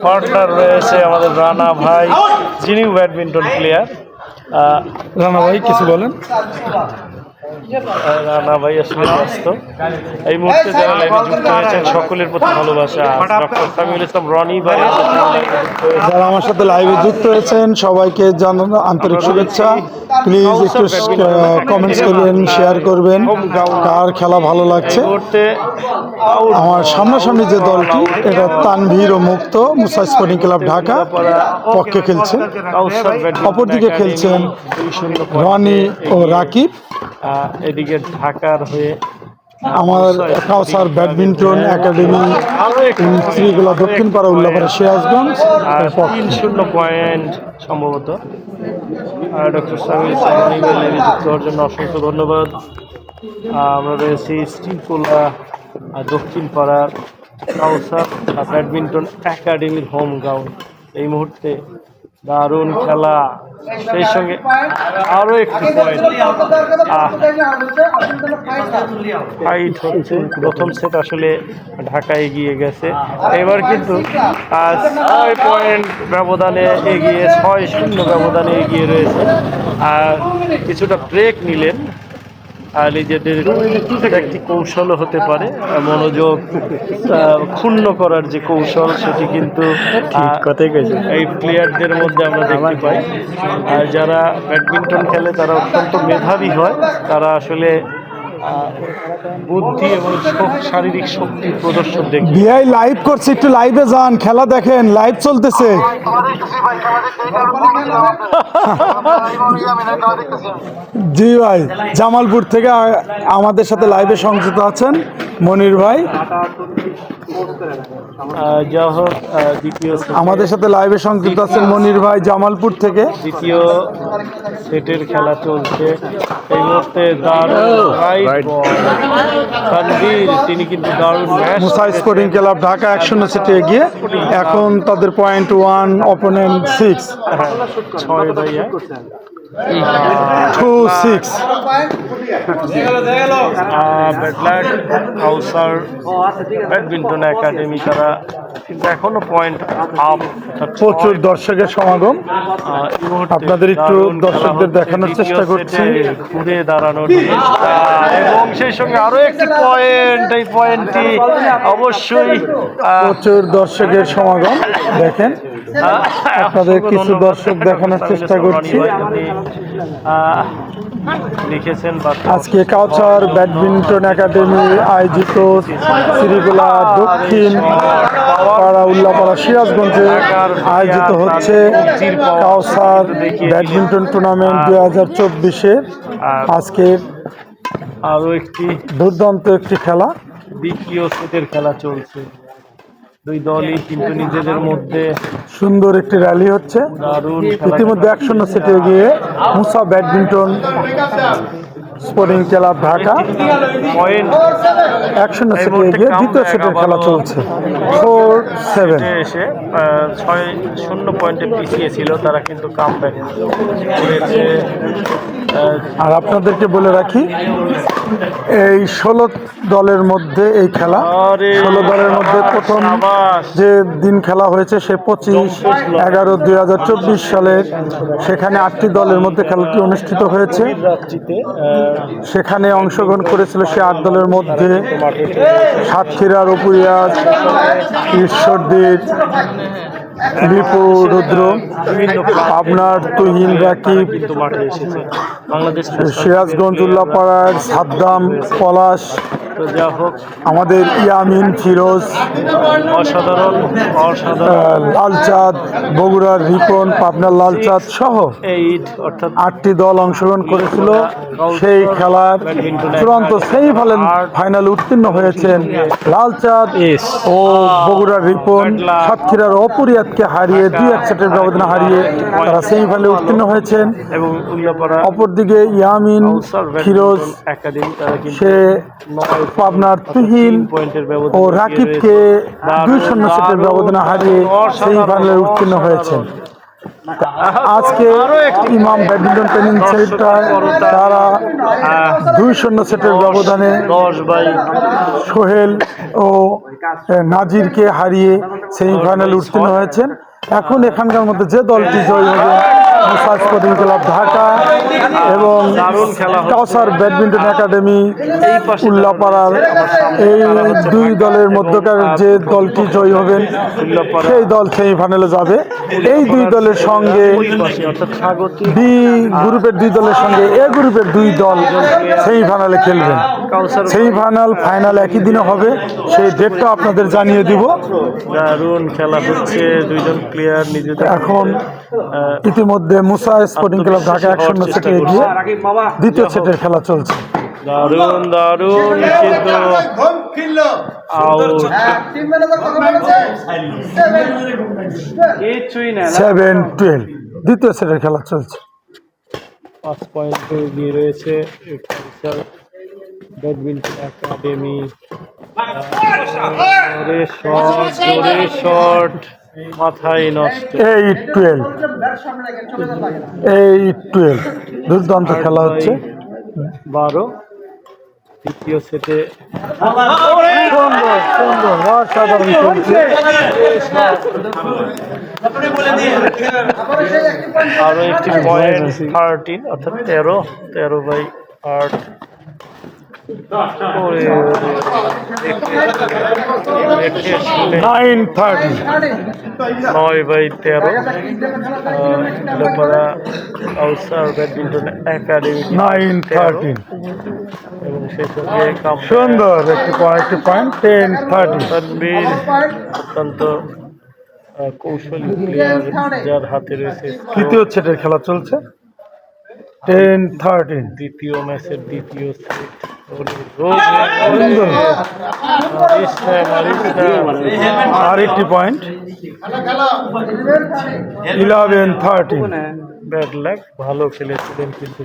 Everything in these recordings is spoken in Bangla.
পার্টনার রয়েছে আমাদের রানা ভাই যিনি ব্যাডমিন্টন প্লেয়ার রানা ভাই কিছু বলেন। রানা ভাই আসলে ব্যস্ত। এই মুহূর্তে যারা লাইভে যুক্ত হয়েছেন সকলের প্রতি ভালোবাসা ডক্টর সামিউল ইসলাম রনি ভাই। যারা আমার সাথে লাইভে যুক্ত হয়েছেন সবাইকে জানানো আন্তরিক শুভেচ্ছা। প্লিজ একটু কমেন্টস করবেন শেয়ার করবেন। কার খেলা ভালো লাগছে? আমার সামনাসামনি যে দলটি এটা তানভীর ও মুক্ত মুসা স্পোর্টিং ক্লাব ঢাকা পক্ষে খেলছে। অপরদিকে খেলছেন রনি ও রাকিব। এদিকে ঢাকার হয়ে আমার কাউসার ব্যাডমিন্টন একাডেমি শ্রীগুলা দক্ষিণ পাড়া উল্লাপাড়া সিরাজগঞ্জ আর তিন শূন্য পয়েন্ট সম্ভবত। আর ডক্টর সামিল সামনি লাইভে যুক্ত হওয়ার জন্য অসংখ্য ধন্যবাদ। আমরা রয়েছি স্টিলকোলা আর দক্ষিণ পাড়ার কাউসার আর ব্যাডমিন্টন একাডেমির হোম গ্রাউন্ড। এই মুহূর্তে দারুণ খেলা। সেই সঙ্গে আরও একটি পয়েন্ট ফাইট হচ্ছে। প্রথম সেট আসলে ঢাকায় এগিয়ে গেছে। এবার কিন্তু ছয় পয়েন্ট ব্যবধানে এগিয়ে, ছয় শূন্য ব্যবধানে এগিয়ে রয়েছে। আর কিছুটা ব্রেক নিলেন। আর নিজেদের একটি কৌশল হতে পারে মনোযোগ ক্ষুণ্ণ করার যে কৌশল সেটি কিন্তু এই প্লেয়ারদের মধ্যে আমরা দেখতে পাই। আর যারা ব্যাডমিন্টন খেলে তারা অত্যন্ত মেধাবী হয়। তারা আসলে বুদ্ধি এবং শারীরিক শক্তি প্রদর্শন দেখি। বিআই লাইভ করছে, একটু লাইভে যান, খেলা দেখেন, লাইভ চলতেছে। জি ভাই, জামালপুর থেকে আমাদের সাথে লাইভে সংযুক্ত আছেন। মনির ভাই। যা হোক দ্বিতীয় আমাদের সাথে লাইভে সংযুক্ত আছেন মনির ভাই জামালপুর থেকে। দ্বিতীয় সেটের খেলা চলছে। এই মুহূর্তে বল তানভীর তিনি কিন্তু দারুণ match Musa sporting club Dhaka এক শূন্য সিটি এগিয়ে এখন তাদের পয়েন্ট ওয়ান অপোনেন্ট সিক্স ছয় ভাইয়া two six Kausar badminton academy তারা কিন্তু এখনও পয়েন্ট আপ প্রচুর দর্শকের সমাগম। আপনাদের একটু দর্শকদের দেখানোর চেষ্টা করছি। ঘুরে দাঁড়ানোর এবং সেই সঙ্গে আরও একটি পয়েন্ট এই পয়েন্টটি অবশ্যই প্রচুর দর্শকের সমাগম দেখেন। আপনাদের কিছু দর্শক দেখানোর চেষ্টা করছি। লিখেছেন আজকে কাউচার ব্যাডমিন্টন একাডেমি আয়োজিত শ্রীগোলা দক্ষিণ পাড়া উল্লাপাড়া সিরাজগঞ্জে আয়োজিত হচ্ছে কাউসার ব্যাডমিন্টন টুর্নামেন্ট দুই হাজার চব্বিশে। আজকের আরও একটি দুর্দান্ত একটি খেলা। দ্বিতীয় সেটের খেলা চলছে। দুই দলই কিন্তু নিজেদের মধ্যে সুন্দর একটি র্যালি হচ্ছে। ইতিমধ্যে এক শূন্য সেটে গিয়ে। Musa badminton. Sporting club Dhaka point এক শূন্য সেটে গিয়ে দ্বিতীয় সেটের খেলা চলছে। ফোর সেভেন এসে ছয় শূন্য পয়েন্টে পিছিয়ে ছিল তারা কিন্তু কাম ব্যাক করেছে আর আপনাদেরকে বলে রাখি এই ষোলো দলের মধ্যে এই খেলা ষোলো দলের মধ্যে প্রথম যে দিন খেলা হয়েছে সে পঁচিশ এগারো দুই হাজার চব্বিশ সালের সেখানে আটটি দলের মধ্যে খেলাটি অনুষ্ঠিত হয়েছে। সেখানে অংশগ্রহণ করেছিল সে আট দলের মধ্যে। সাতক্ষীরা উপরিয়াজ ঈশ্বরদীর বিপু রুদ্র আপনার তুহিন রাকিব সিরাজগঞ্জ, উল্লাপাড়ার সাদ্দাম, পলাশ তো যা হোক আমাদের ইয়ামিন ফিরোজ অসাধারণ অসাধারণ। লালচাঁদ বগুড়ার রিপন পাবনার লালচাঁদ সহ অর্থাৎ আটটি দল অংশগ্রহণ করেছিল। সেই খেলার চূড়ান্ত সেই ফাইনাল ফাইনালে উত্তীর্ণ হয়েছেন লালচাঁদ ও বগুড়ার রিপন। সাতক্ষীরার অপরিয়াদকে হারিয়ে দুই এক সেটের ব্যবধানে হারিয়ে তারা সেমিফাইনালে উত্তীর্ণ হয়েছেন। এবং অপরদিকে ইয়ামিন ফিরোজ সে পাবনার তুহিন ও রাকিবকে দুই শূন্য সেটের ব্যবধানে হারিয়ে সেই ফাইনালে উত্তীর্ণ হয়েছেন। আজকে ইমাম ব্যাডমিন্টন ট্রেনিং সেন্টার তারা দুই শূন্য সেটের ব্যবধানে সোহেল ও নাজিরকে হারিয়ে সেমিফাইনাল উত্তীর্ণ হয়েছেন। এখন এখানকার মধ্যে যে দলটি জয় হবে মুসা স্পোর্টিং ক্লাব ঢাকা এবং কাউসার ব্যাডমিন্টন একাডেমি উল্লাপাড়ার এই দুই দলের মধ্যকার যে দলটি জয় হবেন সেই দল সেমিফাইনালে যাবে। এই দুই দলের সঙ্গে বি গ্রুপের দুই দলের সঙ্গে এ গ্রুপের দুই দল সেমিফাইনালে খেলবেন। সেমিফাইনাল ফাইনাল একই দিনে হবে সেই ডেটটা আপনাদের জানিয়ে দিব। দারুণ খেলা হচ্ছে দুইজন প্লেয়ার নিজেদের এখন আহ, ইতিমধ্যে মুসা স্পোর্টিং ক্লাব ঢাকা এক শূন্য সেটে এগিয়ে দ্বিতীয় সেটের খেলা চলছে। দারুণ দারুণ কিন্তু সেভেন টুয়েলভ দ্বিতীয় সেটের খেলা চলছে। পাঁচ পয়েন্টে এগিয়ে রয়েছে ব্যাডমিন্টন একাডেমি জোরে শট মাথায় নষ্ট। এইট টুয়েলভ এইট টুয়েলভ দুর্দান্ত খেলা হচ্ছে। বারো। তৃতীয় সেটে সুন্দর সুন্দর অসাধারণ চলছে আরও একটি পয়েন্ট থার্টিন অর্থাৎ তেরো তেরো বাই আট ওরে, ওরে, দেখে- দেখে শুনে নাইন থার্টি। নয় বাই তেরো। লেপাড়া আউসার ব্যাডমিন্টন একাডেমি নাইন এবং সেই সঙ্গে সুন্দর একটি পয়েন্ট একটি পয়েন্ট টেন থার্টি তানবীর অত্যন্ত আহ, কৌশলী প্লেয়ার যার হাতে রয়েছে তৃতীয় সেটের খেলা চলছে। টেন থার্টিন দ্বিতীয় ম্যাচের দ্বিতীয় সেট আর একটি পয়েন্ট ইলেভেন থার্টিন ব্যাড লাগ ভালো খেলেছিলেন কিন্তু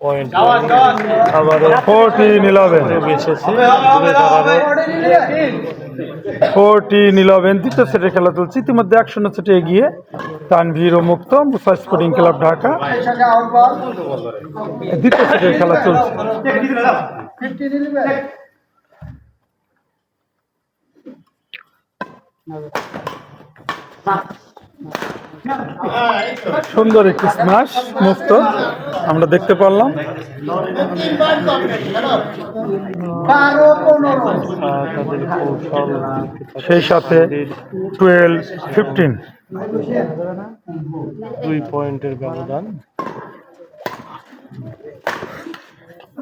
পয়েন্ট আবার ফোরটিন ইলেভেন বেঁচেছে ফোরটিন ইলেভেন দ্বিতীয় সেটের খেলা চলছে। ইতিমধ্যে এক শূন্য সেটে এগিয়ে তানভীর ও মুক্ত মুসা স্পোর্টিং ক্লাব ঢাকা। দ্বিতীয় সেটের খেলা চলছে। সুন্দর একটি স্মাস মুক্ত আমরা দেখতে পারলাম। সেই সাথে টুয়েলভ ফিফটিন দুই পয়েন্টের ব্যবধান খেলো খেলো খেলো সিক্সটিন টুয়েলভ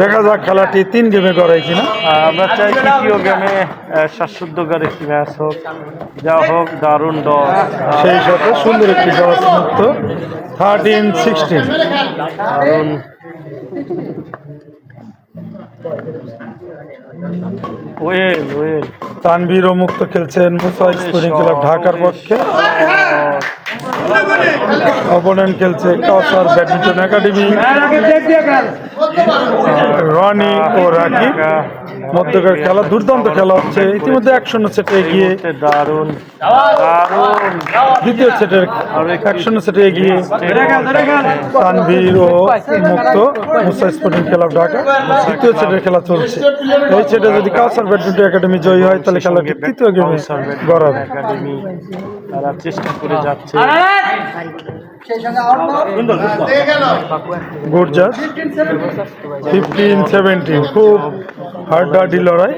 দেখা যাক খেলাটি তিন গেমে করাই কিনা। আমরা চাই তৃতীয় গেমে শ্বাসরুদ্ধকার একটি ম্যাচ হোক যা হোক দারুণ দল। সেই সাথে সুন্দর একটি জস মুক্ত। থার্টিন সিক্সটিন দারুণ। Well well. তানভীর ও মুক্ত খেলছেন মুসা স্পোর্টিং ক্লাব ঢাকার পক্ষে। অপোনেন্ট খেলছে কাউসার ব্যাডমিন্টন একাডেমি। রনি ও রাকিব। মধ্যকার খেলা দুর্দান্ত খেলা হচ্ছে। ইতিমধ্যে এক শূন্য সেটে এগিয়ে দারুণ। দারুণ দ্বিতীয় সেটের এক শূন্য সেটে এগিয়ে তানভীর ও মুক্ত মুসা স্পোর্টিং ক্লাব ঢাকা। তৃতীয় সেটের খেলা চলছে। এই সেটে যদি কাউসার ব্যাডমিন্টন একাডেমি জয়ী হয় তাহলে খেলাটি তৃতীয় গেমে গড়াবে তারা চেষ্টা করে যাচ্ছে। গুড জাজ ফিফটিন সেভেন্টিন খুব হাড্ডাহাড্ডি লড়াই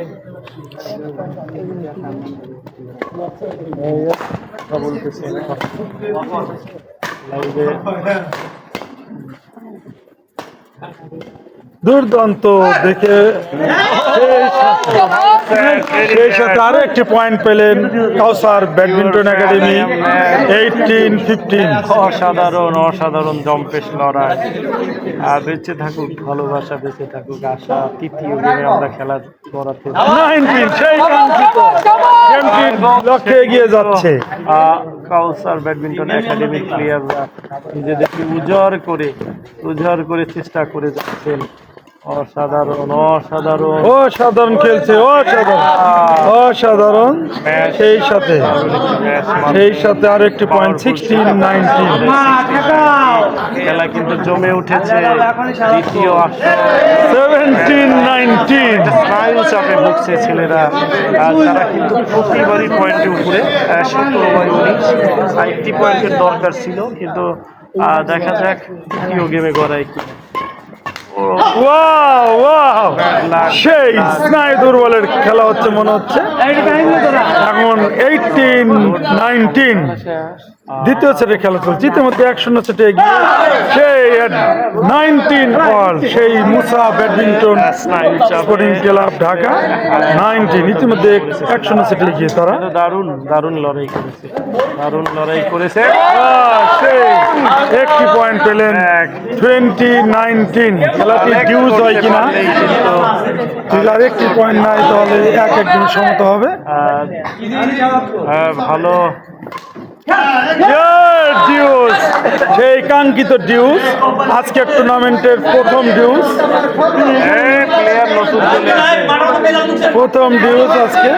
দুর্দান্ত দেখে সেই সাথে আরও একটি পয়েন্ট পেলেন Kausar badminton academy eighteen fifteen অসাধারণ অসাধারণ জম্পেশ লড়াই। আর বেঁচে থাকুক ভালোবাসা বেঁচে থাকুক আশা তৃতীয় গেমে আমরা খেলা করাতে লক্ষ্যে এগিয়ে যাচ্ছে। কাউসার ব্যাডমিন্টন একাডেমির প্লেয়াররা নিজেদেরকে উজাড় করে উজাড় করে চেষ্টা করে যাচ্ছেন। অসাধারণ অসাধারণ। অসাধারণ খেলছে অসাধারণ। অসাধারণ। সেই সাথে সেই সাথে আরেকটি পয়েন্ট সিক্সটিন নাইনটিন খেলা কিন্তু জমে উঠেছে দ্বিতীয় সেভেন্টিন নাইনটিন স্নায়ু চাপে ভুগছে ছেলেরা। আর তারা কিন্তু প্রতিবারই পয়েন্টের উপরে সতেরো বাই উনিশ একটি পয়েন্টের দরকার ছিল কিন্তু দেখা যাক তৃতীয় গেমে গড়াই কি সেই স্নায়ু দুর্বলের খেলা হচ্ছে মনে হচ্ছে? এখন এইটিন নাইনটিন দ্বিতীয় সেটে খেলা চলছে। ইতিমধ্যে এক শূন্য সেটে এগিয়ে সেই নাইনটিন বল সেই Musa badminton sporting club Dhaka nineteen ইতিমধ্যে এক শূন্য সেটে এগিয়ে তারা। দারুণ দারুণ লড়াই করেছে। দারুণ লড়াই করেছে। সেই একটি পয়েন্ট পেলেন টোয়েন্টি নাইনটিন খেলাটি ডিউজ হয় কিনা? আর একটি পয়েন্ট নাই তাহলে এক একজন সমত হবে। ভালো ডিউস সেই কাঙ্ক্ষিত ডিউস আজকের টুর্নামেন্টের প্রথম ডিউস। প্রথম ডিউস আজকে।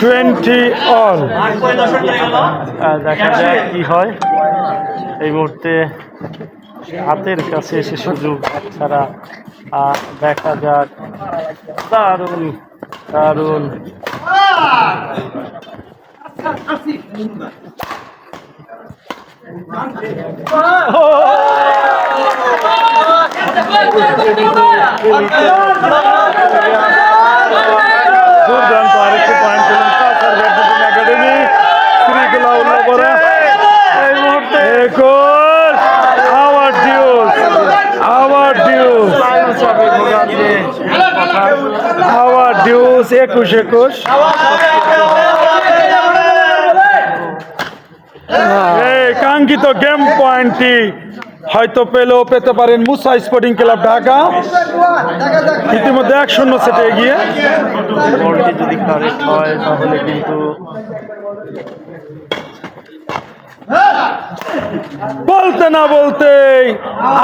টোয়েন্টি অল দেখা যাক কি হয়। এই মুহূর্তে হাতের কাছে এসে সুযোগ ছাড়া দেখা যাক। দারুণ দারুণ। দুর্দান্ত আরেকটি পয়েন্ট পেলেন কাসার ব্যাডমিন্টন একাডেমি শ্রীকলা উল্লাপরা এই মুহূর্তে একুশ আবার ডিউস আবার ডিউস স্নায়ু চাপে ভোগা যে কথা আবার ডিউস একুশ একুশ। এই কাঙ্ক্ষিত গেম পয়েন্টটি হয়তো পেলেও পেতে পারেন মুসা স্পোর্টিং ক্লাব ঢাকা। ইতিমধ্যে এক শূন্য সেটে এগিয়ে। বলটি যদি কারেক্ট হয় তাহলে কিন্তু বলতে না বলতে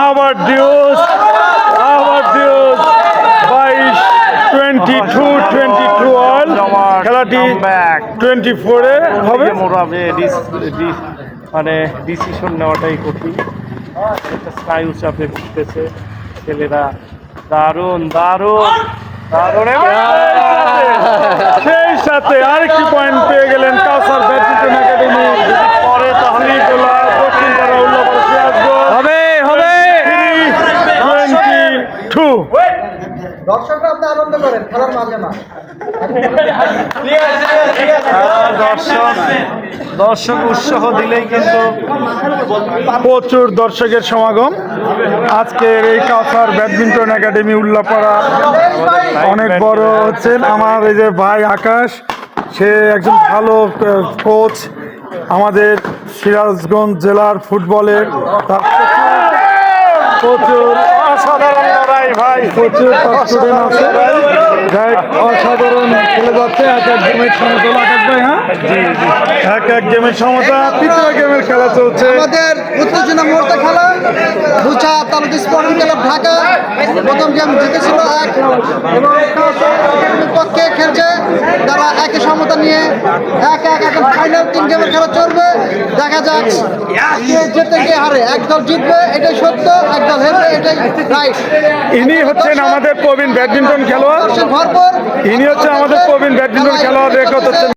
আবার ডিউস আবার ডিউস বাইশ twenty two twenty two all খেলাটি ব্যাক টোয়েন্টি ফোরে হবে? মোড়াবে ডিস- মানে ডিসিশন নেওয়াটাই কঠিন। একটা স্নায়ু চাপে ভুগতেছে ছেলেরা দারুণ দারুণ দারুণ। সেই সাথে আরেকটি পয়েন্ট পেয়ে গেলেন কাউসার ব্যাডমিন্টন একাডেমি। পরে তাহলে দক্ষিণ হবে হবে। টোয়েন্টি টু দর্শকরা আপনি আনন্দ করেন খেলার মাঝে না। দর্শক দর্শক উৎসাহ দিলেই কিন্তু প্রচুর দর্শকের সমাগম। আজকের এই কাউসার ব্যাডমিন্টন একাডেমি উল্লাপাড়া অনেক বড় হচ্ছেন আমার এই যে ভাই আকাশ, সে একজন ভালো কোচ আমাদের সিরাজগঞ্জ জেলার ফুটবলের। প্রচুর অসাধারণ লড়াই ভাই। প্রচুর স্টুডেন্ট আছে অসাধারণ খেলে যাচ্ছে এক এক গেমের সমতা আকাশ ভাই হ্যাঁ? এক এক গেমের সমতা তৃতীয় গেমের খেলা চলছে। আমাদের উত্তেজনা মুহূর্তে খেলা। বুচা তালুক স্পোর্টিং ক্লাব ঢাকা। প্রথম গেম জিতেছিল এক। এবং পক্ষে খেলছে তারা একই সমতা নিয়ে। এক এক এখন ফাইনাল তিন গেমের খেলা চলবে। দেখা যাক কে যেতে কে হারে। এক দল জিতবে এটাই সত্য এক দল হেরবে এটাই রাইট ইনি হচ্ছেন আমাদের প্রবীণ ব্যাডমিন্টন খেলোয়াড়। ভরপুর। ইনি হচ্ছে আমাদের প্রবীণ ব্যাডমিন্টন খেলোয়াড় রেকর্ড হচ্ছেন